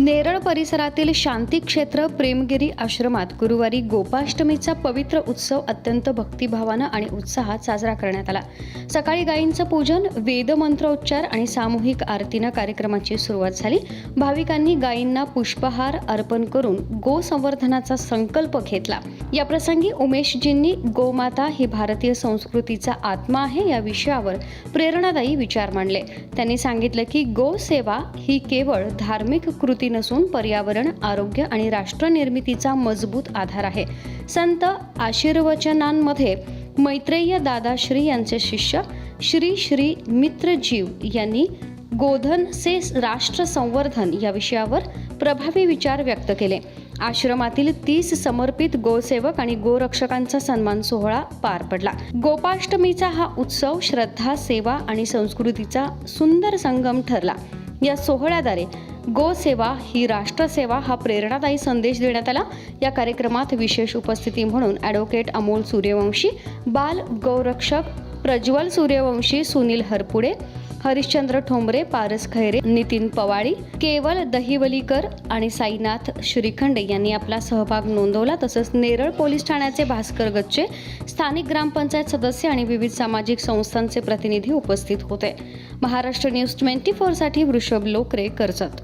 नेरळ परिसरातील शांती क्षेत्र प्रेमगिरी आश्रमात गुरुवारी गोपाष्टमीचा पवित्र उत्सव अत्यंत भक्तिभावानं आणि उत्साहात साजरा करण्यात आला. सकाळी गायींचं पूजन वेदमंत्रोच्चार आणि सामूहिक आरतीनं कार्यक्रमाची सुरुवात झाली. भाविकांनी गायींना पुष्पहार अर्पण करून गोसंवर्धनाचा संकल्प घेतला. या प्रसंगी उमेशजींनी गोमाता ही भारतीय संस्कृतीचा आत्मा आहे या विषयावर प्रेरणादायी विचार मांडले. त्यांनी सांगितलं की गो सेवा ही केवळ धार्मिक कृती नसून पर्यावरण आरोग्य आणि राष्ट्रनिर्मितीचा मजबूत आधार आहे. संत आशीर्वचनांमध्ये मैत्रेय दादाश्री यांचे शिष्य श्री श्री मित्रजीव यांनी गोधन से राष्ट्र संवर्धन या विषयावर प्रभावी विचार व्यक्त केले. आश्रमातील तीस समर्पित गोसेवक आणि गोरक्षकांचा सन्मान सोहळा पार पडला. गोपाष्टमीचा हा उत्सव श्रद्धा सेवा आणि संस्कृतीचा सुंदर संगम ठरला. या सोहळ्याद्वारे गोसेवा ही राष्ट्रसेवा हा प्रेरणादायी संदेश देण्यात आला. या कार्यक्रमात विशेष उपस्थिती म्हणून ॲडव्होकेट अमोल सूर्यवंशी बाल गौरक्षक प्रज्वल सूर्यवंशी सुनील हरपुडे हरिश्चंद्र ठोंबरे पारस खैरे नितीन पवाळी केवल दहिवलीकर आणि साईनाथ श्रीखंडे यांनी आपला सहभाग नोंदवला. तसंच नेरळ पोलीस ठाण्याचे भास्कर गच्चे स्थानिक ग्रामपंचायत सदस्य आणि विविध सामाजिक संस्थांचे प्रतिनिधी उपस्थित होते. महाराष्ट्र न्यूज ट्वेंटी फोरसाठी वृषभ लोकरे कर्जत.